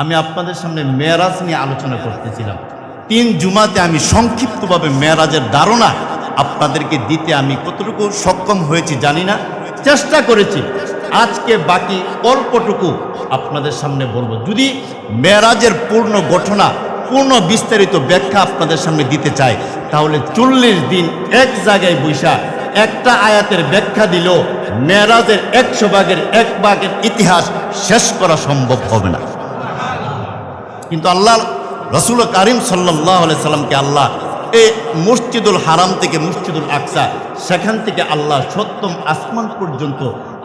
আমি আপনাদের সামনে মেয়ারাজ নিয়ে আলোচনা করতেছিলাম। তিন জুমাতে আমি সংক্ষিপ্তভাবে মেয়ারাজের ধারণা আপনাদেরকে দিতে আমি কতটুকু সক্ষম হয়েছি জানি না। চেষ্টা করেছি। আজকে বাকি অল্পটুকু আপনাদের সামনে বলব। যদি মেয়ারাজের পূর্ণ ঘটনা, পূর্ণ বিস্তারিত ব্যাখ্যা আপনাদের সামনে দিতে চাই, তাহলে চল্লিশ দিন এক জায়গায় বৈশা একটা আয়াতের ব্যাখ্যা দিল মেরাজের একশো ভাগের এক ভাগের ইতিহাস শেষ করা সম্ভব হবে না। কিন্তু আল্লাহ, রসুল করিম সাল্লাহ সাল্লামকে আল্লাহ এই মসজিদুল হারাম থেকে মসজিদুল আকসা, সেখান থেকে আল্লাহ সত্যম আসমান পর্যন্ত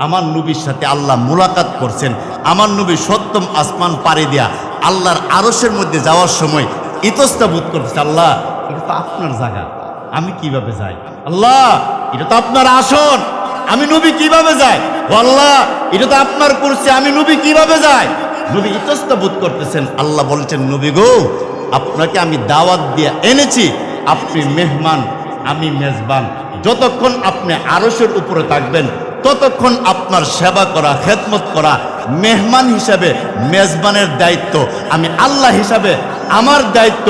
আমার নবীর সাথে আল্লাহ মোলাকাত করছেন। আমার নবী সত্যম আসমান পাড়ি দেয়া আল্লাহর আরসের মধ্যে যাওয়ার সময় ইতস্তা বোধ করতেছে, আল্লাহ, এটা তো আপনার জায়গা, আমি কীভাবে যাই? আল্লাহ, এটা তো আপনার আসন, আমি নবী কীভাবে যাই? আল্লাহ, এটা তো আপনার করছে আমি নবী কীভাবে যাই? নবী ইতস্ত বোধ করতেছেন, আল্লাহ বলছেন, নবী গো, আপনাকে আমি দাওয়াত দিয়ে এনেছি। আপনি মেহমান, আমি মেজবান। যতক্ষণ আপনি আরসের উপরে থাকবেন, ততক্ষণ আপনার সেবা করা, খেদমত করা মেহমান হিসাবে, মেজবানের দায়িত্ব। আমি আল্লাহ হিসাবে আমার দায়িত্ব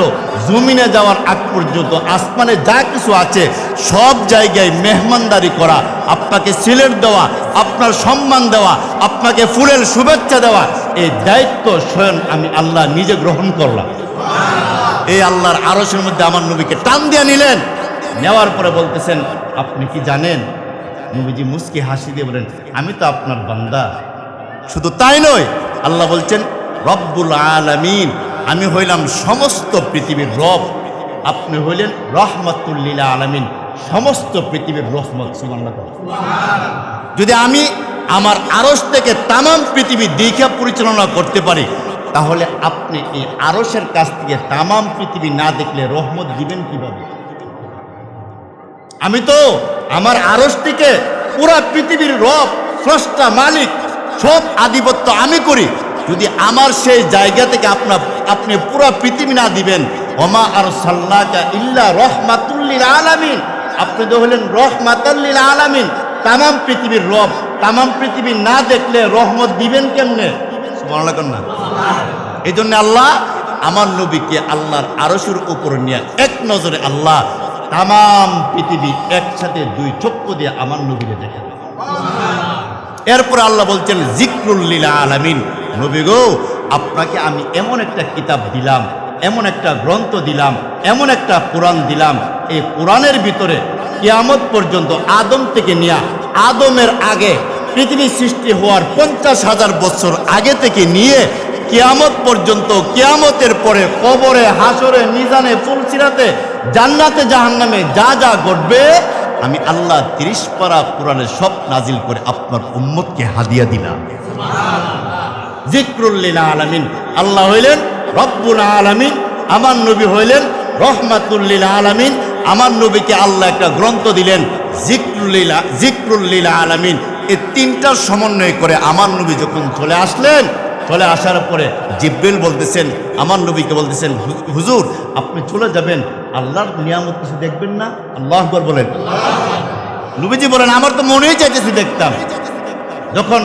জমিনে যাওয়ার আগ পর্যন্ত, আসমানে যা কিছু আছে, সব জায়গায় মেহমানদারি করা, আপনাকে সিলেট দেওয়া, আপনার সম্মান দেওয়া, আপনাকে ফুলের শুভেচ্ছা দেওয়া, এই দায়িত্ব স্বয়ং আমি আল্লাহ নিজে গ্রহণ করলাম। এই আল্লাহর আরসের মধ্যে আমার নবীকে টান দিয়ে নিলেন। নেওয়ার পরে বলতেছেন, আপনি কি জানেন? নবীজি মুস্কি হাসি দিয়ে বলেন, আমি তো আপনার বান্দা। শুধু তাই নয়, আল্লাহ বলছেন, রব্বুল আলামিন আমি হইলাম সমস্ত পৃথিবীর রব। আপনি হইলেন রহমতুল্লিলা আলমিন। সমস্ত পৃথিবীর রহমত যদি আমি আমার আরস থেকে তামাম পৃথিবী দীক্ষা পরিচালনা করতে পারি, তাহলে আপনি এই আরসের কাছ থেকে তামাম পৃথিবী না দেখলে রহমত দিবেন কীভাবে? আমি তো আমার আরস থেকে পুরা পৃথিবীর রব, স্রষ্টা, মালিক, সব আধিপত্য আমি করি। যদি আমার সেই জায়গা থেকে আপনার আপনি পুরা পৃথিবী না দিবেন, ওমা আর সাল্লাকা ইল্লা রহমাতুল্লিল আলামিন। আপনি তো হলেন রহমাতাল্লিল আলামিন। তামাম পৃথিবীর রব, তামাম পৃথিবী না দেখলে রহমত দিবেন কেমনে? কন্যা এই জন্য আল্লাহ আমার নবীকে আল্লাহর আরসুর উপর নিয়ে এক নজরে আল্লাহ তাম পৃথিবী একসাথে দুই চক্ষ দিয়ে আমার নবীকে দেখে এরপর আল্লাহ বলছেন জিক্রুল্লীলা আলামিন। নবী গো, আপনাকে আমি এমন একটা কিতাব দিলাম, এমন একটা গ্রন্থ দিলাম, এমন একটা কোরআন দিলাম, এই কোরআনের ভিতরে কিয়ামত পর্যন্ত আদম থেকে নিয়ে, আদমের আগে পৃথিবী সৃষ্টি হওয়ার পঞ্চাশ হাজার বছর আগে থেকে নিয়ে কিয়ামত পর্যন্ত, কিয়ামতের পরে কবরে, হাসরে, মিজানে, ফুলসিরাতে, জান্নাতে, জাহান্নামে যা যা ঘটবে, আমি আল্লাহ তিরিশ পারা কোরআনের সব নাজিল করে আপনার উম্মতকে হাদিয়া দিলাম। জিক্রুল্লিলা আলামিন। আল্লাহ হইলেন রব্বুল আলামিন, আমার নবী হইলেন রহমাতুল্লিল আলামিন, আমার নবীকে আল্লাহ একটা গ্রন্থ দিলেন জিক্রুল্লীলা জিক্রুল্লীলা আলামিন। এই তিনটার সমন্বয় করে আমার নবী যখন চলে আসলেন, চলে আসার পরে জিব্রিল বলতেছেন, আমার নবীকে বলতেছেন হুজুর, আপনি চলে যাবেন, আল্লাহর নিয়ামত কিছু দেখবেন না? আল্লাহ আকবর বলেন। নবীজি বলেন, আমার তো মনেই চাইতেছে দেখতাম। যখন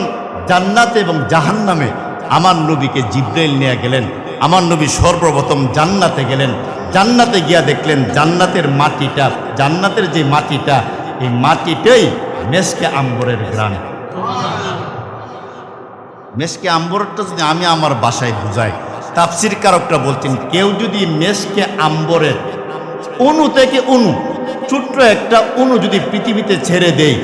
জান্নাতে এবং জাহান্নামে আমার নবীকে জিব্রাইল নিয়ে গেলেন। আমার নবী সর্বপ্রথম জান্নাতে গেলেন। জান্নাতে গিয়া দেখলেন জান্নাতের মাটিটা, জান্নাতের যে মাটিটা, এই মাটিটাই মেসকে আম্বরের গ্রাম মেসকে আম্বরটা যদি আমি আমার বাসায় বুঝাই, তাফসির কারকটা বলছেন, কেউ যদি মেসকে আম্বরের অনু থেকে অনু ছোট্ট একটা অনু যদি পৃথিবীতে ছেড়ে দেয়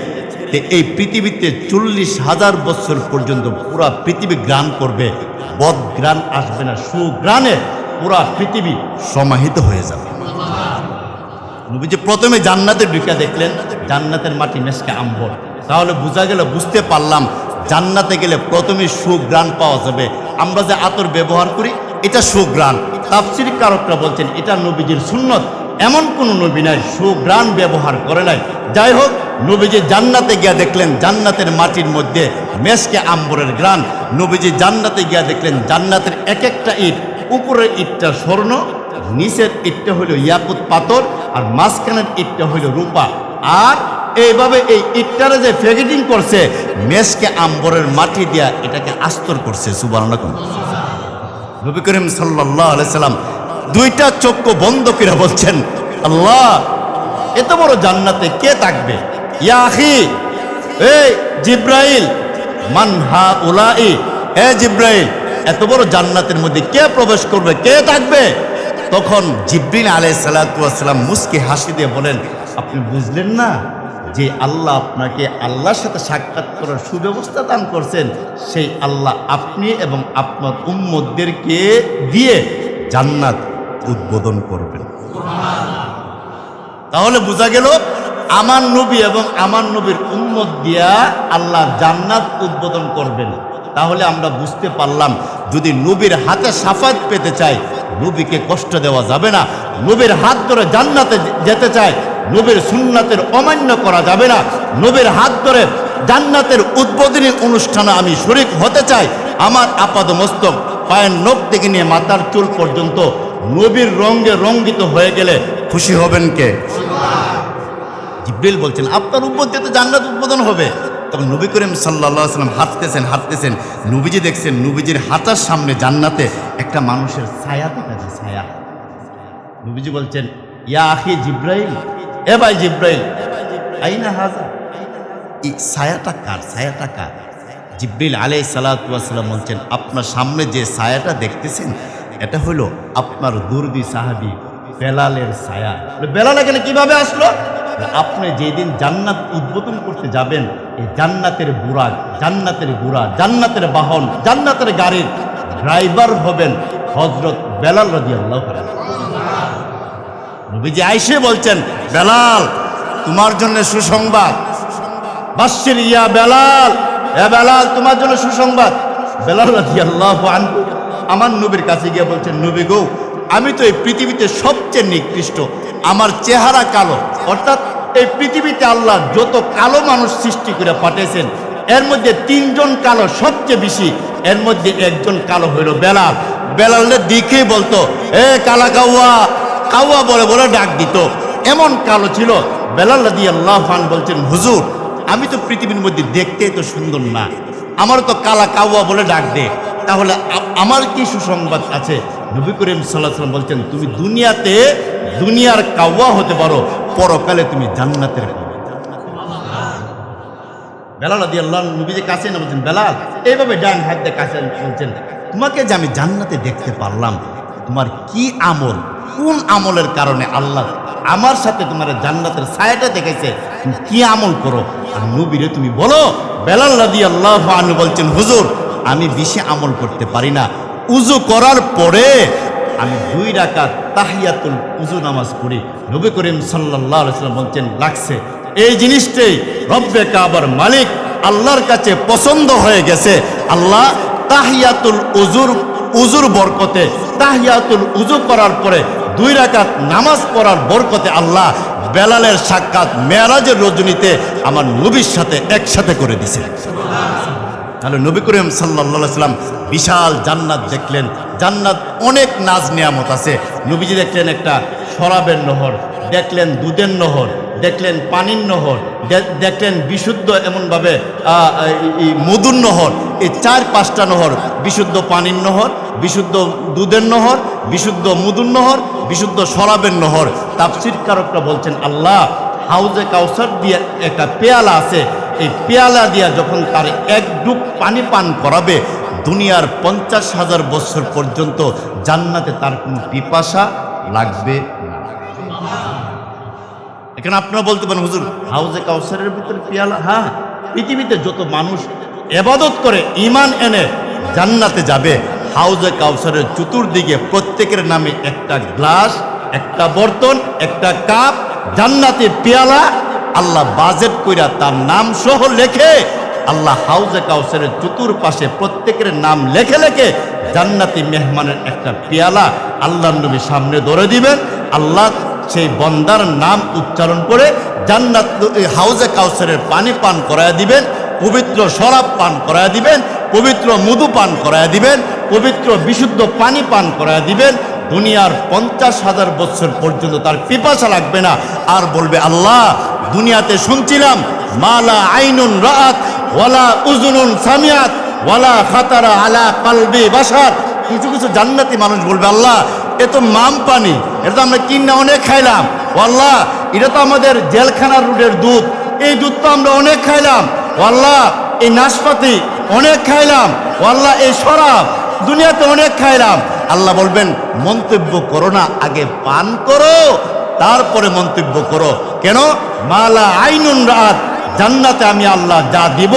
তে এই পৃথিবীতে চল্লিশ হাজার বছর পর্যন্ত পুরা পৃথিবী গ্রাণ করবে। বদ গ্রাণ আসবে না, সুগ্রাণে পুরা পৃথিবী সমাহিত হয়ে যাবে। নবীজি প্রথমে জান্নাতের ঢুকে দেখলেন, জান্নাতের মাটি মেসকে আম্বর। তাহলে বোঝা গেল, বুঝতে পারলাম, জান্নাতে গেলে প্রথমে সুগ্রাণ পাওয়া যাবে। আমরা যে আতর ব্যবহার করি, এটা সুগ্রাণ। তাফসির কারকরা বলছেন, এটা নবীজির সুন্নত। এমন কোন নবী নাই সুগ্রাণ ব্যবহার করে নাই। যাই হোক, নবীজি জান্নাতে গিয়া দেখলেন, জান্নাতের মাটির মধ্যে মেসকে আম্বরের গ্রান নবীজি জান্নাতে গিয়া দেখলেন, জান্নাতের এক একটা ইট, উপরের ইটটা স্বর্ণ, নিচের ইটটা হইল ইয়াকুত পাথর, আর মাঝখানের ইটটা হইল রূপা। আর এইভাবে এই ইটটারে যে প্যাকেটিং করছে মেসকে আম্বরের মাটি দিয়া এটাকে আস্তর করছে সুবর্ণ নবী করিম সাল্লাহ সাল্লাম দুইটা চক্ষু বন্ধ করে বলছেন, আল্লাহ, এত বড় জান্নাতে কে থাকবে? ইয়াহি এই জিব্রাইল মানহা উলাই এ জিব্রাইল, এত বড় জান্নাতের মধ্যে কে প্রবেশ করবে? কে থাকবে? তখন জিব্রিল আলাই সালাতাম মুসকে হাসি দিয়ে বলেন, আপনি বুঝলেন না যে আল্লাহ আপনাকে আল্লাহর সাথে সাক্ষাৎ করার সুব্যবস্থা দান করছেন? সেই আল্লাহ আপনি এবং আপনার উম্মদদেরকে দিয়ে জান্নাত উদ্বোধন করবেন। তাহলে বোঝা গেল, আমার নবী এবং আমার নবীর উম্মত দিয়া আল্লাহ জান্নাত উদ্বোধন করবেন। তাহলে আমরা বুঝতে পারলাম, যদি নবীর হাতে সাফাত পেতে চাই নবীকে কষ্ট দেওয়া যাবে না। নবীর হাত ধরে জান্নাতে যেতে চায়, নবীর সুন্নাতের অমান্য করা যাবে না। নবীর হাত ধরে জান্নাতের উদ্বোধনী অনুষ্ঠানে আমি শরিক হতে চাই। আমার আপাদ মস্তক পায়ের নখ থেকে নিয়ে মাথার চুল পর্যন্ত নবীর রঙ্গে রঙ্গিত হয়ে গেলে খুশি হবেন কে? জিব্রিল বলছেন, আপনার উপর দিয়ে তো জান্নাত উদ্বোধন হবে। তখন নবী করিম সাল্লাহ সাল্লাম হাঁটতেছেন হাঁটতেছেন নবীজি দেখছেন, নবীজির হাঁটার সামনে জান্নাতে একটা মানুষের ছায়া দেখা যায়, ছায়া। নবীজি বলছেন, ইয়া আখি জিব্রাইল, এ ভাই জিব্রাইল, আইনা হাজা? এই ছায়াটা কার ছায়াটা কার? জিব্রিল আলাই সালাতাম বলছেন, আপনার সামনে যে ছায়াটা দেখতেছেন এটা হলো আপনার দুর্দি সাহাবি বেলালের ছায়া। বলে, বেলাল এখানে কীভাবে আসলো? আপনি যেদিন জান্নাত উদ্বোধন করতে যাবেন এই জান্নাতের বুড়া জান্নাতের বুড়া জান্নাতের বাহন জান্নাতের গাড়ির ড্রাইভার হবেন হজরত বেলাল রাজি আল্লাহ নবীজি আইসে বলছেন বেলাল তোমার জন্য সুসংবাদ। বাসির ইয়া বেলাল এ বেলাল তোমার জন্য সুসংবাদ। বেলাল রাজি আল্লাহ আনহু আমার নবীর কাছে গিয়ে বলছেন নবী গো, আমি তো এই পৃথিবীতে সবচেয়ে নিকৃষ্ট। আমার চেহারা কালো। অর্থাৎ এই পৃথিবীতে আল্লাহ যত কালো মানুষ সৃষ্টি করে পাঠিয়েছেন, এর মধ্যে তিনজন কালো সবচেয়ে বেশি। এর মধ্যে একজন কালো হইল বেলাল। বেলালের দিকে বলতো, এ কালা কাউয়া। কাউয়া বলে বলে ডাক দিত। এমন কালো ছিল। বেলাল দিয়ে আল্লাহ খান বলছেন, হুজুর, আমি তো পৃথিবীর মধ্যে দেখতে তো সুন্দর না। আমার তো কালা কাউয়া বলে ডাক দে। তাহলে আমার কি সুসংবাদ আছে? নবী করিম সাল্লাহ সাল্লাম বলছেন, তুমি দুনিয়াতে দুনিয়ার কাউয়া হতে পারো, পরকালে তুমি জান্নাতের। বেলাল আদি আল্লাহ নবীদের কাছে না বলছেন, বেলাল, এইভাবে ডান হাত কাছে বলছেন, তোমাকে যে আমি জান্নাতে দেখতে পারলাম, তোমার কি আমল? কোন আমলের কারণে আল্লাহ আমার সাথে তোমার জান্নাতের ছায়াটা দেখেছে তুমি কি আমল করো? আর নবীরে তুমি বলো, বেলাল রাদি আল্লাহ আনু বলছেন, হুজুর আমি বেশি আমল করতে পারি না। উজু করার পরে আমি দুই রাকাত তাহিয়াতুল উজু নামাজ পড়ি। নবী করিম সাল্লাহ সাল্লাম বলছেন, লাগছে। এই জিনিসটাই রব্বে কাবার মালিক আল্লাহর কাছে পছন্দ হয়ে গেছে। আল্লাহ তাহিয়াতুল উজুর উজুর বরকতে, তাহিয়াতুল উজু করার পরে দুই রাকাত নামাজ পড়ার বরকতে আল্লাহ বেলালের সাক্ষাৎ মেয়ারাজের রজনীতে আমার নবীর সাথে একসাথে করে দিছে। তাহলে নবী করিম সাল্লা বিশাল জান্নাত দেখলেন। জান্নাত অনেক নাজ নিয়ামত আছে। নবীজি দেখলেন একটা শরাবের নহর, দেখলেন দুধের নহর, দেখলেন পানির নহর দেখলেন বিশুদ্ধ এমনভাবে মধুর নহর। এই চার পাঁচটা নহর, বিশুদ্ধ পানির নহর, বিশুদ্ধ দুধের নহর, বিশুদ্ধ মধুর নহর, বিশুদ্ধ শরাবের নহর। তাপসির কারকরা বলছেন, আল্লাহ হাউজে কাউসার দিয়ে একটা পেয়ালা আছে এই পেয়ালা দিয়া যখন তার এক ডুব পানি পান করাবে, দুনিয়ার পঞ্চাশ হাজার বছর পর্যন্ত জান্নাতে তার কোনো পিপাসা লাগবে এখানে আপনারা বলতে পারেন, হুজুর, হাউজে কাউসারের ভিতরে পেয়ালা হ্যাঁ পৃথিবীতে যত মানুষ এবাদত করে ইমান এনে জান্নাতে যাবে, হাউজে কাউসারের চতুর্দিকে প্রত্যেকের নামে একটা গ্লাস, একটা বর্তন, একটা কাপ, জান্নাতে পেয়ালা আল্লাহ বাজেট কইরা তার নাম সহ লেখে, আল্লাহ হাউজে কাউসারের চতুর্পাশে প্রত্যেকের নাম লেখে লেখে জান্নাতি মেহমানের একটা পেয়ালা আল্লাহ নবী সামনে ধরে দিবেন। আল্লাহ সেই বন্দার নাম উচ্চারণ করে জান্নাত হাউজে কাউসারের পানি পান করায় দিবেন, পবিত্র শরাব পান করায় দিবেন, পবিত্র মধু পান করায় দিবেন, পবিত্র বিশুদ্ধ পানি পান করায় দিবেন দুনিয়ার পঞ্চাশ হাজার বছর পর্যন্ত তার পিপাসা লাগবে না। আর বলবে, আল্লাহ, দুনিয়াতে শুনছিলাম, মালা আইনুন রাত ওয়ালা উজুনুন সামিয়াত ওয়ালা খাতারা আলা কালবি বাসার কিছু কিছু জান্নাতি মানুষ বলবে, আল্লাহ, এ তো মাম পানি এটা তো আমরা কিনে অনেক খাইলাম। আল্লাহ এটা তো আমাদের জেলখানার রুটের দুধ, এই দুধ তো আমরা অনেক খাইলাম। আল্লাহ এই নাশপাতি অনেক খাইলাম। আল্লাহ এই শরাব দুনিয়াতে অনেক খাইলাম। আল্লাহ বলবেন, মন্তব্য করো না, আগে পান করো, তারপরে মন্তব্য করো। কেন? মালা আইনুন রাত, জান্নাতে আমি আল্লাহ যা দিব,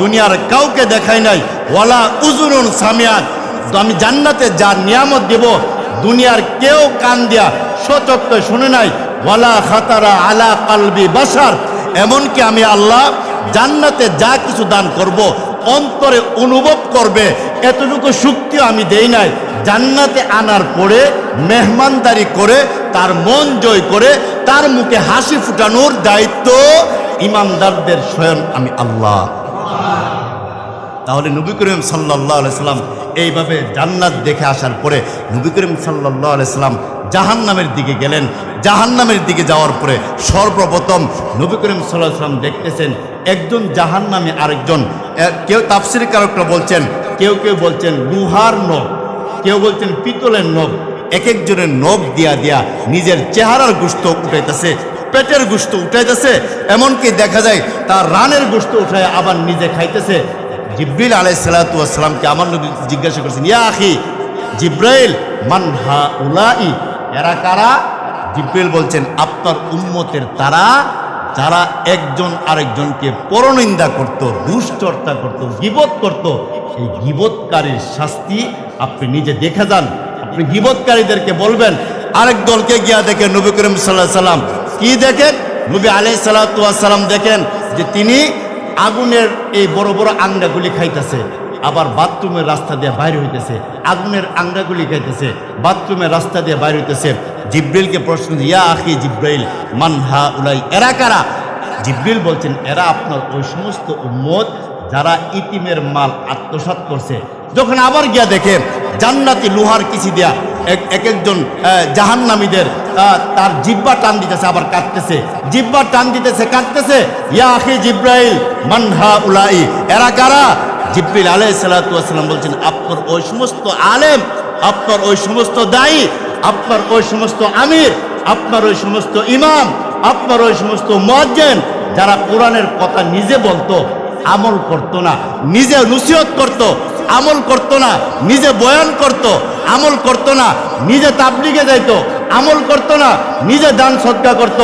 দুনিয়ার কাউকে দেখাই নাই, ওয়ালা উজুরুন সামিয়াত। আমি জান্নাতে যা নিয়ামত দিব, দুনিয়ার কেউ কান দিয়া সচক্ষ শুনে নাই, ওয়ালা খাতারা আলা কালবি বাসার। এমনকি আমি আল্লাহ জান্নাতে যা কিছু দান করব অন্তরে অনুভব করবে, এতটুকু শক্তি আমি দেই নাই। জান্নাতে আনার পরে, মেহমানদারি করে, তার মন জয় করে, তার মুখে হাসি ফুটানোর দায়িত্ব ইমানদারদের স্বয়ং আমি আল্লাহ। তাহলে নবী করিম সাল্লাহ সাল্লাম এইভাবে জান্নাত দেখে আসার পরে নবী করিম সাল্লাহ সাল্লাম জাহান নামের দিকে গেলেন। জাহান নামের দিকে যাওয়ার পরে সর্বপ্রথম নবী করিম সাল্লাম দেখতেছেন একজন জাহান নামে আরেকজন কেউ তাফসির কারকরা বলছেন, কেউ কেউ বলছেন লুহার নখ কেউ বলছেন পিতলের নখ এক একজনের নখ দিয়া দিয়া নিজের চেহারার গুস্ত উঠাইতেছে, পেটের গুস্ত উঠাইতেছে, এমনকি দেখা যায় তার রানের গুস্ত উঠায় আবার নিজে খাইতেছে। জিব্রিল আলাই সালাতামকে আমার নবী জিজ্ঞাসা করছেন, ইয়া আখি, জিব্রাইল, মান হা উলাই? এরা কারা? জিব্রিল বলছেন, আপনার উম্মতের তারা, যারা একজন আরেকজনকে পরনিন্দা করত দুশ্চর্চা করত, গিবত করত, এই গিবতকারীর শাস্তি আপনি নিজে দেখে যান। আপনি গিবতকারীদেরকে বলবেন, আরেক দলকে গিয়া দেখেন, নবী করিম সাল্লাহ সাল্লাম কি দেখেন? নবী আলাই সাল্লাম দেখেন যে তিনি আগুনের এই বড় বড় আংরাগুলি খাইতেছে। আবার বাথরুমের রাস্তা দিয়ে বাইরে হইতেছে, আগুনের আংরাগুলি খাইতেছে, বাথরুমের রাস্তা দিয়ে বাইরে হইতেছে। জিব্রিলকে প্রশ্ন ইয়া আখি জিব্রাইল মানহা উলাই, এরা কারা? জিব্রিল বলছেন, এরা আপনার ওই সমস্ত উম্মত যারা ইতিমের মাল আত্মসাৎ করছে। যখন আবার গিয়া দেখে, জান্নাতি লোহার কিছু দেয়া এক এক একজন জাহান্নামীদের তার জিব্বা টান দিতেছে, আবার কাটতেছে জিব্বা টান দিতেছে কাটতেছে ইয়া আখি জিব্রাইল মানহা উলাই, এরা কারা? জিব্রিল আলাই সালাতাম বলছেন, আপনার ওই সমস্ত আলেম, আপনার ওই সমস্ত দায়ী, আপনার ওই সমস্ত আমির, আপনার ওই সমস্ত ইমাম, আপনার ওই সমস্ত মজ্জেন যারা কোরআনের কথা নিজে বলতো, আমল করতো না, নিজে নসিহত করত, আমল করতো না, নিজে বয়ান করত, আমল করতো না, নিজে তাবলিগে যাইত, আমল করতো না, নিজে দান সৎকা করত,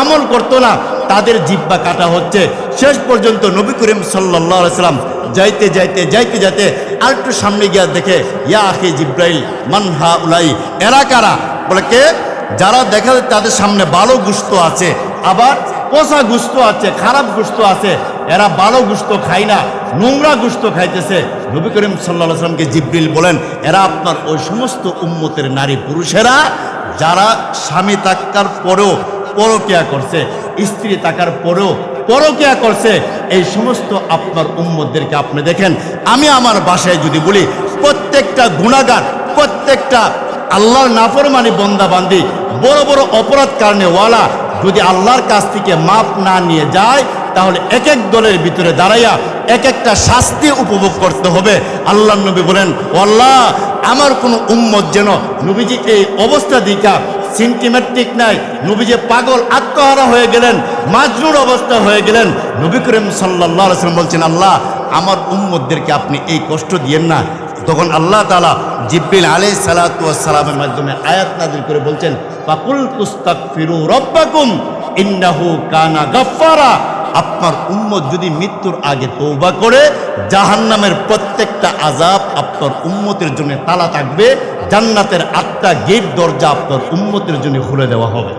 আমল করতো না তাদের জিব্বা কাটা হচ্ছে। শেষ পর্যন্ত নবী করিম সাল্লাহ সাল্লাম যাইতে যাইতে যাইতে যাইতে আর একটু সামনে গিয়া দেখে, ইয়া আখি জিব্রাইল মানহা উলাই এরা কারা? বলে কে? যারা দেখা যায় তাদের সামনে ভালো গুস্ত আছে, আবার পচা গুস্ত আছে, খারাপ গুস্ত আছে, এরা ভালো গুস্ত খায় না, নোংরা গুস্ত খাইতেছে। নবী করিম সাল্লাহ সাল্লামকে জিব্রিল বলেন, এরা আপনার ওই সমস্ত উম্মতের নারী পুরুষেরা, যারা স্বামী থাকার পরেও পরকিয়া করছে স্ত্রী থাকার পরেও পরকিয়া করছে, এই সমস্ত আপনার উম্মতদেরকে আপনি দেখেন। আমি আমার বাসায় যদি বলি, প্রত্যেকটা গুণাগার প্রত্যেকটা আল্লাহর নাফরমানি বন্দা বান্দি বড় বড় অপরাধ কারণে ওয়ালা যদি আল্লাহর কাছ থেকে মাপ না নিয়ে যায়, তাহলে এক এক দলের ভিতরে দাঁড়াইয়া এক একটা শাস্তি উপভোগ করতে হবে। আল্লাহ নবী বলেন আল্লাহ আমার কোনো উম্মত যেন নবীজি এই অবস্থা দিকা সিনটিমেট্রিক নাই নবী যে পাগল আত্মহারা হয়ে গেলেন মাজরুর অবস্থা হয়ে গেলেন। নবী করিম সাল্লাহ সাল্লাম বলছেন, আল্লাহ, আমার উম্মতদেরকে আপনি এই কষ্ট দিয়েন না। তখন আল্লাহ তালা জিব্রিল আলাই সালাতামের মাধ্যমে আয়াত নাজির করে বলছেন পাকুল কুস্তাক ফিরু রব্বাকুম, ইন্নাহু কানা গাফফারা। আপনার উম্মত যদি মৃত্যুর আগে তৌবা করে, জাহান্নামের প্রত্যেকটা আজাব আপনার উম্মতের জন্য তালা থাকবে, জান্নাতের আটটা গেট দরজা আপনার উম্মতের জন্য খুলে দেওয়া হবে।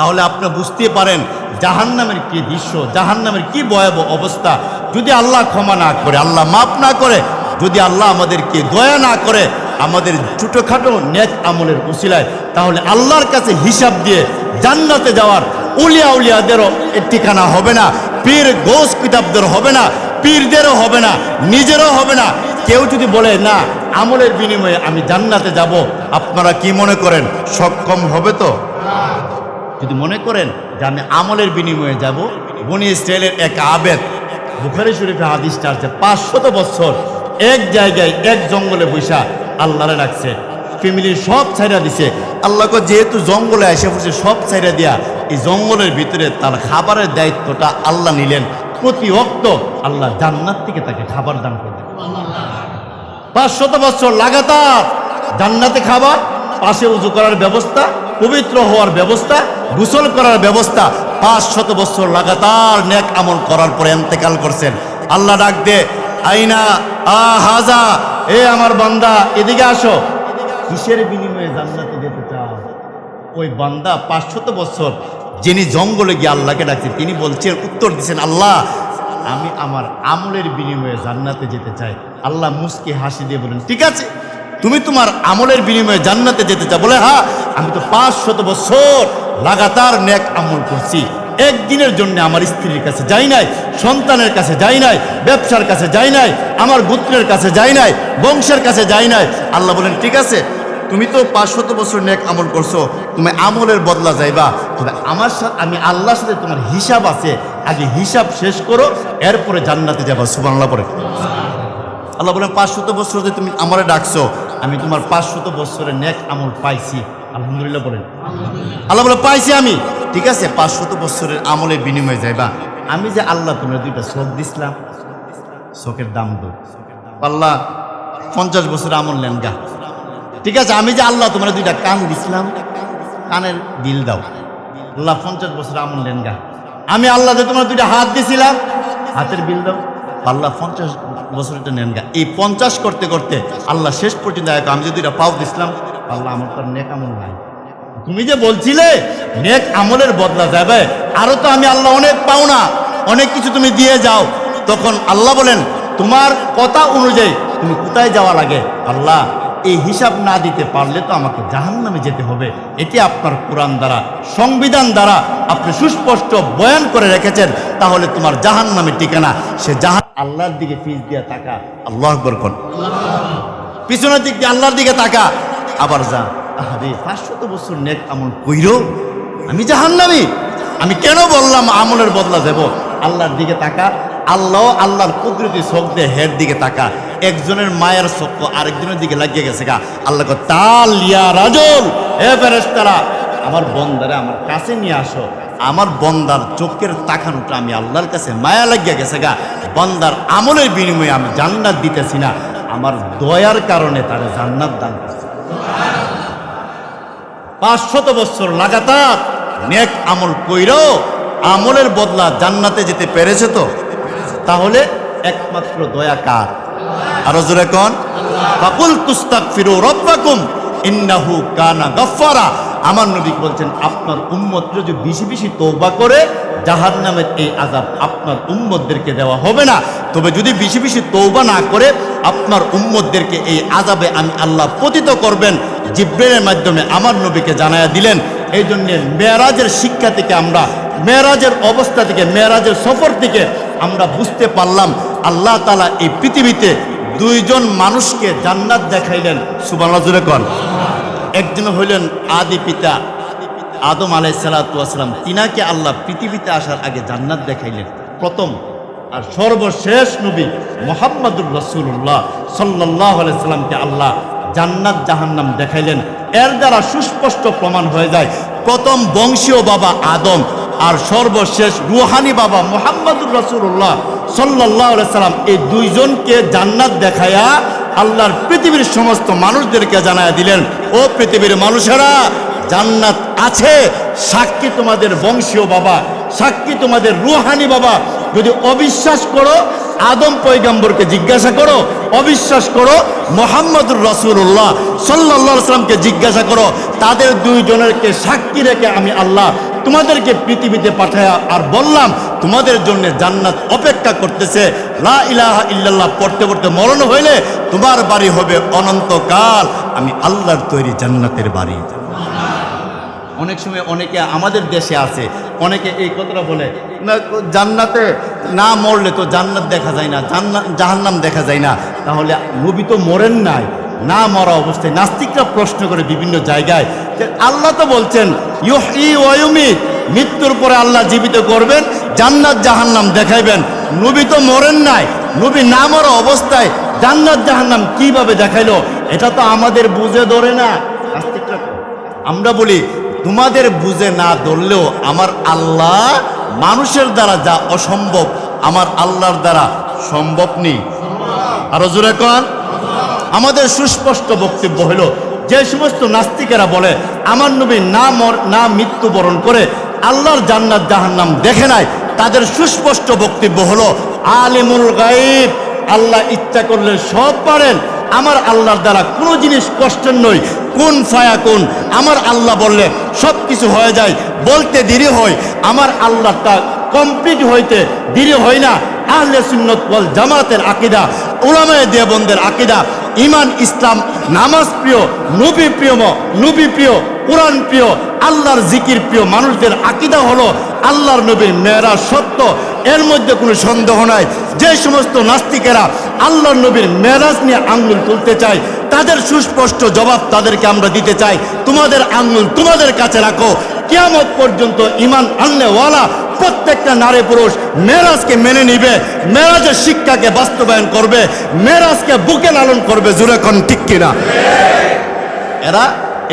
তাহলে আপনি বুঝতে পারেন জাহান্নামের কি দৃশ্য, জাহান্নামের কি ভয়াবহ অবস্থা। যদি আল্লাহ ক্ষমা না করে, আল্লাহ মাফ না করে, যদি আল্লাহ আমাদেরকে দয়া না করে, আমাদের ছোটোখাটো নেক আমলের উসিলায়, তাহলে আল্লাহর কাছে হিসাব দিয়ে জান্নাতে যাওয়ার উলিয়া উলিয়াদেরও ঠিকানা হবে না, পীর গোস কিতাবদের হবে না, পীরদেরও হবে না, নিজেরও হবে না। কেউ যদি বলে, না, আমলের বিনিময়ে আমি জান্নাতে যাব, আপনারা কি মনে করেন? সক্ষম হবে তো? যদি মনে করেন যে আমি আমলের বিনিময়ে যাব, বনি ইসরায়েলের এক আবেদ, বুখারি শরীফে হাদিসটা আছে, পাঁচশত বছর এক জায়গায় এক জঙ্গলে বৈশা আল্লাহরে রাখছে, ফ্যামিলির সব ছাইরা দিছে। আল্লাহকে যেহেতু জঙ্গলে এসে পড়ছে সব ছাইরা দিয়া, এই জঙ্গলের ভিতরে তার খাবারের দায়িত্বটা আল্লাহ নিলেন। প্রতি অক্ত আল্লাহ জান্নাত থেকে তাকে খাবার দান করলেন পাঁচশত বছর লাগাতার জান্নাতে খাবার, পাশে উজু করার ব্যবস্থা পবিত্র হওয়ার ব্যবস্থা, গোসল করার ব্যবস্থা, পাঁচ শত বছর লাগাতার নেক আমল করার পরে এন্তেকাল করছেন। আল্লাহ ডাক দে, আইনা আ হাজা, এ আমার বান্দা, এদিকে আসো। কিসের বিনিময়ে জান্নাতে যেতে চাও? ওই বান্দা পাঁচশত বছর যিনি জঙ্গলে গিয়ে আল্লাহকে ডাকছেন তিনি বলছেন, উত্তর দিচ্ছেন, আল্লাহ, আমি আমার আমলের বিনিময়ে জান্নাতে যেতে চাই। আল্লাহ মুসকে হাসি দিয়ে বলেন, ঠিক আছে। তুমি তোমার আমলের বিনিময়ে জান্নাতে যেতে চাও। বলে হ্যাঁ আমি তো পাঁচ শত বছর লাগাতার নেক আমল করছি। একদিনের জন্য আমার স্ত্রীর কাছে যাই নাই, সন্তানের কাছে যাই নাই, ব্যবসার কাছে যাই নাই, আমার গোত্রের কাছে যাই নাই, বংশের কাছে যাই নাই। আল্লাহ বলেন, ঠিক আছে, তুমি তো পাঁচশত বছর নেক আমল করছ, তুমি আমলের বদলা যাইবা। তবে আমার সাথে, আমি আল্লাহর সাথে তোমার হিসাব আছে। আগে হিসাব শেষ করো, এরপরে জান্নাতে যাবা। সুবাংলা পরে আল্লাহ বলেন, পাঁচশত বছর তুমি আমারে ডাকছো আমি তোমার পাঁচশত বছরের নেক আমল পাইছি। আলহামদুলিল্লাহ বলেন। আল্লাহ বলে, পাইছি আমি। ঠিক আছে, পাঁচশত বছরের আমলের বিনিময়ে যাইবা। আমি যে আল্লাহ তোমরা দুইটা চোখ দিছিলাম, চোখের দাম দো। আল্লাহ পঞ্চাশ বছর আমল নেন গা। ঠিক আছে, আমি যে আল্লাহ তোমরা দুইটা কান দিছিলাম, কানের দিল দাও। আল্লাহ পঞ্চাশ বছর আমল নেন গা। আমি আল্লাহ যে তোমার দুইটা হাত দিছিলাম, হাতের বিল দাও। আল্লাহ পঞ্চাশ বছরটা নেন গা। এই পঞ্চাশ করতে করতে আল্লাহ শেষ পর্যন্ত এক, আমি যদি এটা পাও দিছিলাম, আল্লাহ আমার তো নেক আমল নাই। তুমি যে বলছিলে, নেক আমলের বদলা যাবে আরও তো আমি আল্লাহ অনেক পাও না। অনেক কিছু তুমি দিয়ে যাও। তখন আল্লাহ বলেন, তোমার কথা অনুযায়ী তুমি কোথায় যাওয়া লাগে? আল্লাহ এই হিসাব না দিতে পারলে তো আমাকে জাহান নামে যেতে হবে। এটি আপনার কোরআন দ্বারা, সংবিধান দ্বারা আপনি সুস্পষ্ট বয়ান করে রেখেছেন, তাহলে তোমার জাহান নামে ঠিকানা, সে জাহান আল্লাহর দিকে ফিস দিয়ে তাকা, আল্লাহ আকবর কোন। পিছনের দিক দিয়ে আল্লাহর দিকে তাকা, আবার যা আরে পাঁচশত বছর নেক আমল কইরো, আমি জাহান্নামি। আমি কেন বললাম আমলের বদলা দেব? আল্লাহর দিকে তাকা, আল্লাহ আল্লাহর কুদরতি চোখ দিয়ে হের দিকে তাকা। একজনের মায়ের চোখ আরেকজনের দিকে লাগিয়ে গেছে গা। আল্লাহ তাল ইয়া রাজল, হে ফেরেশতারা, আমার বন্দারে আমার কাছে নিয়ে আসো। আমার বন্দার চোখের তাকানোটা আমি আল্লাহর কাছে মায়া লাগিয়া গেছে গা। বন্দার আমলের বিনিময়ে আমি জান্নাত দিতেছি না। আমার দয়ার কারণে তারা জান্নাত দান করছে। পাঁচশত বছর লাগাতার নেক আমল কইর, আমলের বদলা জান্নাতে যেতে পেরেছে তো? তাহলে একমাত্র দয়া কার? আরও জোরে কন? ফাকুল তুস্তাক ফিরো রব্বাকুম, ইন্নাহু কানা গফফারা। আমার নবী বলছেন, আপনার উম্মত যদি বেশি বেশি তৌবা করে জাহান নামের এই আজাব আপনার উম্মতদেরকে দেওয়া হবে না। তবে যদি বেশি বেশি তৌবা না করে, আপনার উম্মতদেরকে এই আজাবে আমি আল্লাহ পতিত করবেন। জিব্রেনের মাধ্যমে আমার নবীকে জানায়া দিলেন। এই জন্যে মেয়েরাজের শিক্ষা থেকে আমরা, মেয়েরাজের অবস্থা থেকে, মেয়েরাজের সফর থেকে আমরা বুঝতে পারলাম আল্লাহ তালা এই পৃথিবীতে দুইজন মানুষকে জান্নাত দেখাইলেন। সুবাল্লা জুড়ে কন। একজন হইলেন আদি পিতা, আদম আলাই সালাতাম তিনাকে আল্লাহ পৃথিবীতে আসার আগে জান্নাত দেখাইলেন। প্রথম আর সর্বশেষ নবী মোহাম্মদুর রসুল্লাহ সাল্লাহ সাল্লামকে আল্লাহ জান্নাত জাহান্নাম দেখাইলেন। এর দ্বারা সুস্পষ্ট প্রমাণ হয়ে যায়, প্রথম বংশীয় বাবা আদম আর সর্বশেষ রুহানি বাবা মোহাম্মদুর রসুল্লাহ সাল্লাহ সাল্লাম এই দুইজনকে জান্নাত দেখায়া আল্লাহর পৃথিবীর সমস্ত মানুষদেরকে জানায় দিলেন, ও পৃথিবীর মানুষেরা, জান্নাত আছে, সাক্ষী তোমাদের বংশীয় বাবা, সাক্ষী তোমাদের রুহানি বাবা। যদি অবিশ্বাস করো, আদম পৈগম্বরকে জিজ্ঞাসা করো, অবিশ্বাস করো, মোহাম্মদুর রসুল্লাহ সাল্লাহ সাল্লামকে জিজ্ঞাসা করো, তাদের দুইজনেরকে সাক্ষী রেখে আমি আল্লাহ তোমাদেরকে পৃথিবীতে পাঠায়া আর বললাম, তোমাদের জন্য জান্নাত অপেক্ষা করতেছে। লা ইলাহা ইল্লাল্লাহ পড়তে পড়তে মরণ হইলে তোমার বাড়ি হবে অনন্তকাল। আমি আল্লাহর তৈরি জান্নাতের বাড়ি। অনেক সময় অনেকে আমাদের দেশে আছে, অনেকে এই কথাটা বলে, না, জান্নাতে না মরলে তো জান্নাত দেখা যায় না জান্নাত জাহান্নাম দেখা যায় না। তাহলে নবী তো মরেন নাই। না মরা অবস্থায় নাস্তিকরা প্রশ্ন করে বিভিন্ন জায়গায় আল্লাহ তো বলছেন ইউহি ওয়ুমিত মৃত্যুর পরে আল্লাহ জীবিত করবেন, জান্নাত জাহান্নাম দেখাইবেন। নবী তো মরেন নাই, নবী না মরা অবস্থায় জান্নাত জাহান্নাম কীভাবে দেখাইলো, এটা তো আমাদের বুঝে ধরে না। রাখো। আমরা বলি, তোমাদের বুঝে না ধরলেও আমার আল্লাহ মানুষের দ্বারা যা অসম্ভব, আমার আল্লাহর দ্বারা সম্ভব নেই আরও জোরে কন। আমাদের সুস্পষ্ট বক্তব্য হলো, যে সমস্ত নাস্তিকেরা বলে, আমার নবী না মর, না মৃত্যুবরণ করে আল্লাহর জান্নাত জাহান্নাম দেখে নাই, তাদের সুস্পষ্ট বক্তব্য হলো, আলিমুল গাইব আল্লাহ ইচ্ছা করলে সব পারেন, আমার আল্লাহর দ্বারা কোনো জিনিস কষ্টের নয়, কোন ফায়া কোন, আমার আল্লাহ বললে সব কিছু হয়ে যায়, বলতে দেরি হয়, আমার আল্লাহটা কমপ্লিট হইতে দেরি হয় না আহলে সুন্নত ওয়াল জামাতের আকিদা ওলামায়ে দেবন্দের আকিদা ইমান ইসলাম, নামাজ প্রিয়, নবী প্রিয় নবী প্রিয়, কোরআন প্রিয়, আল্লাহর জিকির প্রিয় মানুষদের আকিদা হলো আল্লাহর নবীর মেয়েরা সত্য। এর মধ্যে কোনো সন্দেহ নাই। যে সমস্ত নাস্তিকেরা আল্লাহর নবীর মেরাজ নিয়ে আঙ্গুল তুলতে চায়, তাদের সুস্পষ্ট জবাব তাদেরকে আমরা দিতে চাই। তোমাদের আঙ্গুল তোমাদের কাছে রাখো। কিয়ামত পর্যন্ত ইমান আনলেওয়ালা প্রত্যেকটা নারী পুরুষ মেরাজকে মেনে নিবে মেরাজের শিক্ষাকে বাস্তবায়ন করবে মেরাজকে বুকে লালন করবে জুড়ে কোন ঠিক কিনা? এরা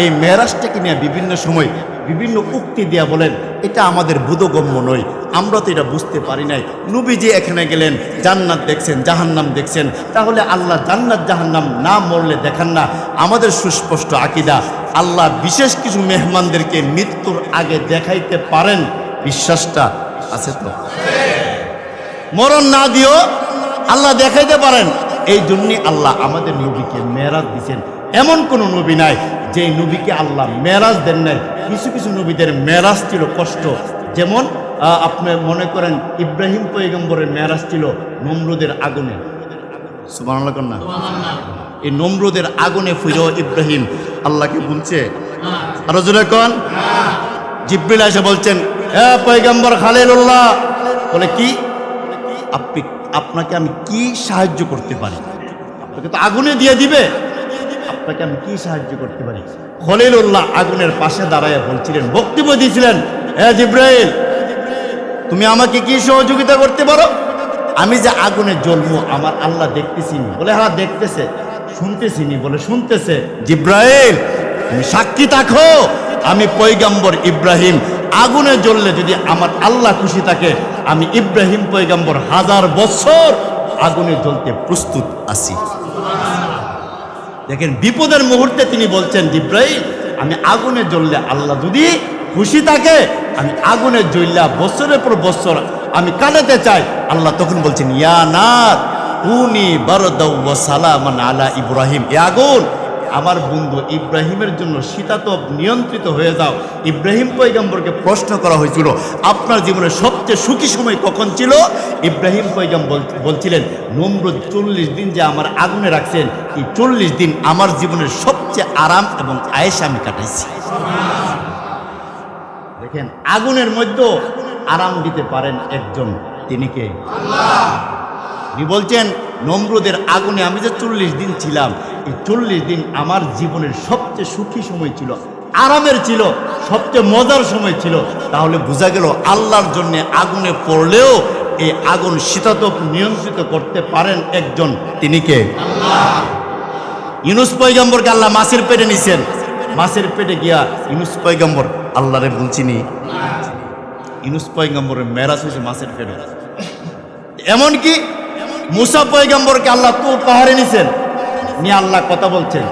এই মেরাজটাকে নিয়ে বিভিন্ন সময় বিভিন্ন উক্তি দিয়া বলেন, এটা আমাদের বোধগম্য নয়, আমরা তো এটা বুঝতে পারি নাই। নবীজি এখানে গেলেন, জান্নাত দেখছেন, জাহান্নাম দেখছেন, তাহলে আল্লাহ জান্নাত, জাহান্নাম না মরলে দেখান না। আমাদের সুস্পষ্ট আকিদা, আল্লাহ বিশেষ কিছু মেহমানদেরকে মৃত্যুর আগে দেখাইতে পারেন। বিশ্বাসটা আছে তো? মরণ না দিও আল্লাহ দেখাইতে পারেন, এই জন্যই আল্লাহ আমাদের নবীকে মেরাজ দিচ্ছেন এমন কোন নবী নাই, যে নবীকে আল্লাহ মেরাজ দেন নাই। কিছু কিছু নবীদের মেরাজ ছিল কষ্ট। যেমন আপনি মনে করেন ইব্রাহিম পৈগম্বরের মেরাজ ছিল নমরুদের আগুনে। না? এই নমরুদের আগুনে ফুজো ইব্রাহিম আল্লাহকে বলছে আরও জোরে কন। জিব্রিল এসে বলছেন হ্যাঁ পয়গম্বর খালিলুল্লাহ, বলে কি? আপনি, আপনাকে আমি কি সাহায্য করতে পারি? আপনাকে তো আগুনে দিয়ে দিবে। আপনাকে আমি কি সাহায্য করতে পারি? খলিলুল্লাহ আগুনের পাশে দাঁড়ায় বলছিলেন, বক্তব্য দিয়েছিলেন হ্যাঁ জিব্রাইল, তুমি আমাকে কি সহযোগিতা করতে পারো? আমি যে আগুনে জ্বলবো, আমার আল্লাহ দেখতেছি নি। বলে হ্যাঁ দেখতেছে শুনতেছি নি বলে, শুনতেছে। জিব্রাইল, তুমি সাক্ষী থাকো। আমি পৈগাম্বর ইব্রাহিম, আগুনে জ্বললে যদি আমার আল্লাহ খুশি থাকে, আমি ইব্রাহিম পৈগাম্বর হাজার বছর আগুনে জ্বলতে প্রস্তুত আছি। দেখেন, বিপদের মুহূর্তে তিনি বলছেন ইব্রাহিম আমি আগুনে জ্বললে আল্লাহ যদি খুশি থাকে, আমি আগুনে জ্বললা বছরের পর বছর আমি কাটাতে চাই। আল্লাহ তখন বলছেন, ইয়া নার, উনি বারদাউ সালামান আলা ইব্রাহিম। এ আগুন আমার বন্ধু ইব্রাহিমের জন্য শীতাতপ নিয়ন্ত্রিত হয়ে যাও। ইব্রাহিম পৈগম্বরকে প্রশ্ন করা হয়েছিল, আপনার জীবনের সবচেয়ে সুখী সময় কখন ছিল? ইব্রাহিম পৈগম বলছিলেন, নমরুদ চল্লিশ দিন যে আমার আগুনে রাখছেন, এই চল্লিশ দিন আমার জীবনের সবচেয়ে আরাম এবং আয়েস আমি কাটাইছি। দেখেন, আগুনের মধ্যেও আরাম দিতে পারেন একজন, তিনি কে? বলছেন নমরুদের আগুনে আমি যে চল্লিশ দিন ছিলাম, এই চল্লিশ দিন আমার জীবনের সবচেয়ে সুখী সময় ছিল, আরামের ছিল, সবচেয়ে মজার সময় ছিল। তাহলে বোঝা গেল আল্লাহর জন্য আগুনে পড়লেও এই আগুন শীতাতপ নিয়ন্ত্রিত করতে পারেন একজন। তিনি কে? ইউনুস পৈগম্বরকে আল্লাহ মাছের পেটে নিছেন। মাছের পেটে গিয়া ইউনুস পৈগম্বর আল্লাহরে বলছিনি। ইউনুস পৈগম্বরের মেরাজ হয়েছে মাছের পেটে। এমনকি মুসা পৈগম্বরকে আল্লাহ তো পাহাড়ে নিছেন? নিয়ে আল্লাহ কথা বলছেন।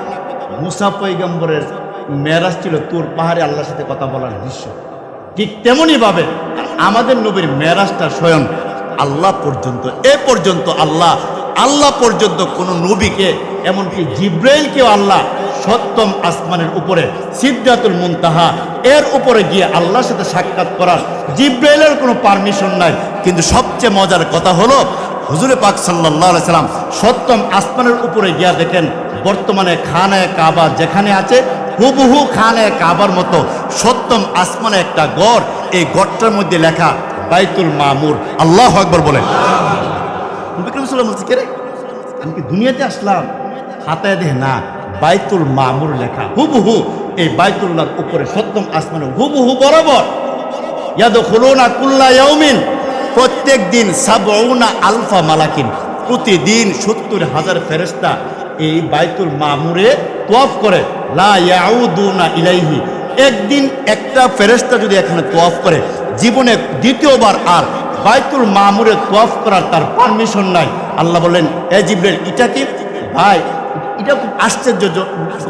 মুসা পৈগম্বরের মেরাজ ছিল তোর পাহাড়ে আল্লাহর সাথে কথা বলার দৃশ্য। ঠিক তেমনই ভাবে আমাদের নবীর মেরাজটা স্বয়ং আল্লাহ পর্যন্ত, এ পর্যন্ত আল্লাহ আল্লাহ পর্যন্ত কোন নবীকে, এমনকি জিব্রাইলকেও আল্লাহ সপ্তম আসমানের উপরে সিদ্ধাতুল মুনতাহা, এর উপরে গিয়ে আল্লাহর সাথে সাক্ষাৎ করার জিব্রাইলের কোনো পারমিশন নাই। কিন্তু সবচেয়ে মজার কথা হলো হুজুরে পাক সাল্লাহ সাল্লাম সপ্তম আসমানের উপরে গিয়া দেখেন, বর্তমানে খানায় কাবা যেখানে আছে, হুবহু খানায় কাবার মতো সপ্তম আসমানে একটা গড়, এই গড়টার মধ্যে লেখা বাইতুল মামুর। আল্লাহ আকবর বলে বলছে, কে রে? আমি কি দুনিয়াতে আসলাম? হাতায় দেহে না। বাইতুল মামুর লেখা, হুবহু। এই বাইতুল্লাহর উপরে সপ্তম আসমানে হুবহু বরাবর। ইয়াদ খুলুনা কুল্লা ইয়াউমিন। প্রত্যেক দিন সাবউনা আলফা মালাকিন, প্রতিদিন সত্তর হাজার ফেরেস্তা এই বাইতুল মামুরে তোয়াফ করে। লা ইয়াউদুনা ইলাইহি। একদিন একটা ফেরেস্তা যদি এখানে তোয়াফ করে, জীবনে দ্বিতীয়বার আর বাইতুল মামুরে তোয়াফ করার তার পারমিশন নাই। আল্লাহ বললেন, এ জিব্রেল, এটা কি? ভাই এটা খুব আশ্চর্য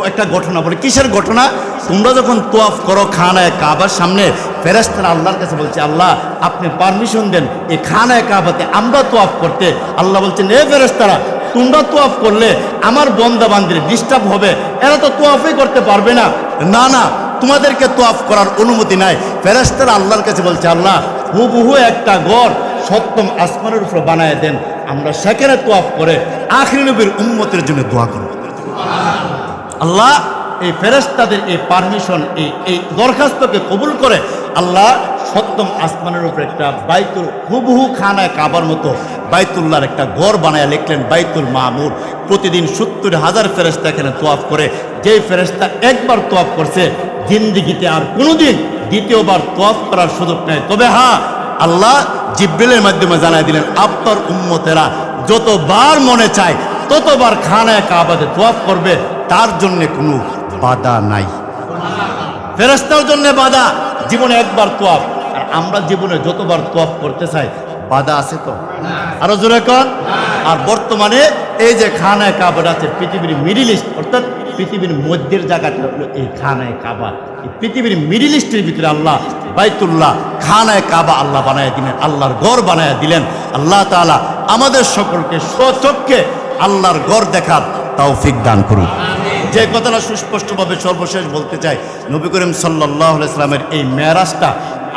একটা ঘটনা বলে। কিসের ঘটনা? তোমরা যখন তোয়াফ করো খানায় কাবার সামনে ফেরেস্তারা আল্লাহর কাছে বলছে, আল্লাহ, আপনি পারমিশন দেন এই খানায় কাবাতে আমরা তোয়াফ করতে। আল্লাহ বলছেন, এ ফেরেস্তারা তোমরা তোয়াফ করলে আমার বন্দা বান্দির ডিস্টার্ব হবে। এরা তো তোয়াফই করতে পারবে না। না না, তোমাদেরকে তোয়াফ করার অনুমতি নাই। ফেরেস্তারা আল্লাহর কাছে বলছে, আল্লাহ, হুবহু একটা গড় সপ্তম আসমানের উপর বানায় দেন। আমরা সেখানে তোয়াফ করে আখরি নবীর উম্মতের জন্য দোয়া করব। আল্লাহ এই ফেরেস্তাদের এই পারমিশন এই এই দরখাস্তকে কবুল করে আল্লাহ সপ্তম আসমানের উপর একটা বাইতুল, হুবহু খানায় কাবার মতো বাইতুল্লাহর একটা গড় বানায় লিখলেন বাইতুল মামুর। প্রতিদিন সত্তর হাজার ফেরেস্তা এখানে তোয়াফ করে। যেই ফেরেস্তা একবার তোয়াফ করছে, জিন্দিগিতে আর কোনোদিন দ্বিতীয়বার তোয়াফ করার সুযোগ নেই। তবে হ্যাঁ আল্লাহ জিব্রিলের মাধ্যমে জানাই দিলেন, আপনার উম্মতেরা যতবার মনে চায়, ততবার খানায় কাবাদে তোয়াফ করবে, তার জন্য কোনো বাধা নাই। ফেরেস্তার জন্য বাধা, জীবনে একবার তোয়াফ আর আমরা জীবনে যতবার তোয়াফ করতে চাই, বাধা আছে তো? আরও জোরে কন? আর বর্তমানে এই যে খানায় কাবার আছে, পৃথিবীর মিডিল ইস্ট, অর্থাৎ পৃথিবীর মধ্যের জায়গাটা হলো এই খানায় কাবা পৃথিবীর মিডিল ইস্টের ভিতরে আল্লাহ বাইতুল্লাহ খানায় কাবা আল্লাহ বানায় দিলেন আল্লাহর গড় বানায় দিলেন। আল্লাহ তালা আমাদের সকলকে স্বচক্ষে আল্লাহর গড় দেখার তৌফিক দান করুন। যে কথাটা সুস্পষ্টভাবে সর্বশেষ বলতে চাই নবী করিম সাল্লাহ ইসলামের এই মেরাজটা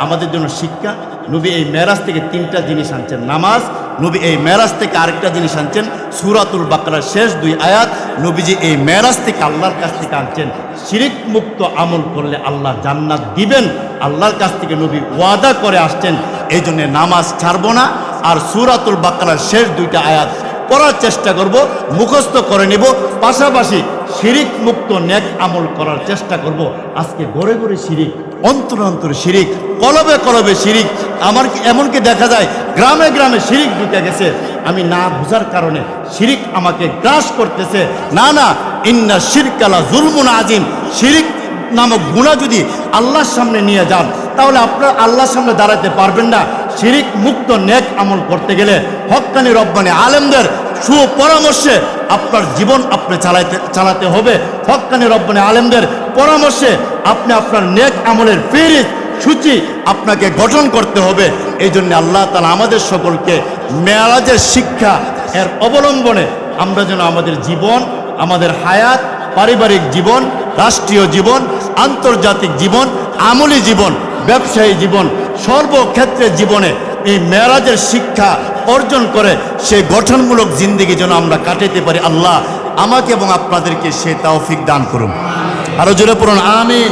আমাদের জন্য শিক্ষা। নবী এই মেরাজ থেকে তিনটা জিনিস আনছেন নামাজ নবী এই মেরাজ থেকে আরেকটা জিনিস আনছেন, সুরাতুল বাকরার শেষ দুই আয়াত, নবীজি এই মেরাজ থেকে আল্লাহর কাছ থেকে আনছেন শিরিক মুক্ত আমল করলে আল্লাহ জান্নাত দিবেন, আল্লাহর কাছ থেকে নবী ওয়াদা করে আসছেন এই জন্যে নামাজ ছাড়ব না, আর সুরাতুল বাকরার শেষ দুইটা আয়াত পড়ার চেষ্টা করব, মুখস্থ করে নেব, পাশাপাশি শিরিক মুক্ত নেক আমল করার চেষ্টা করব, আজকে ঘরে ঘরে শিরিক অন্তর অন্তর শিরিক, কলবে কলবে শিরিক। আমার এমনকি দেখা যায়? গ্রামে গ্রামে শিরিক ঢুকে গেছে। আমি না বুঝার কারণে শিরিক আমাকে গ্রাস করতেছে। না না, ইন্না শিরকালা জুলমুন আজিম। শিরিক নামক গুণা যদি আল্লাহর সামনে নিয়ে যান, তাহলে আপনার আল্লাহর সামনে দাঁড়াতে পারবেন না। শিরিক মুক্ত নেক আমল করতে গেলে হক্কানি রব্বানি আলেমদের সুপরামর্শে আপনার জীবন আপনি চালাইতে, চালাতে হবে। হক্কানি রব্বানি আলেমদের পরামর্শে আপনি আপনার নেক আমলের ফেরিস সূচি আপনাকে গঠন করতে হবে। এই জন্য আল্লাহ তালা আমাদের সকলকে মেয়ারাজের শিক্ষা এর অবলম্বনে আমরা যেন আমাদের জীবন, আমাদের হায়াত, পারিবারিক জীবন রাষ্ট্রীয় জীবন, আন্তর্জাতিক জীবন, আমলি জীবন, ব্যবসায়ী জীবন, সর্বক্ষেত্রে জীবনে এই মেরাজের শিক্ষা অর্জন করে সে গঠনমূলক জিন্দিগি যেন আমরা কাটাতে পারি। আল্লাহ আমাকে এবং আপনাদেরকে সে তাওফিক দান করুন। আরও জোরে পড়ুন, আমিন।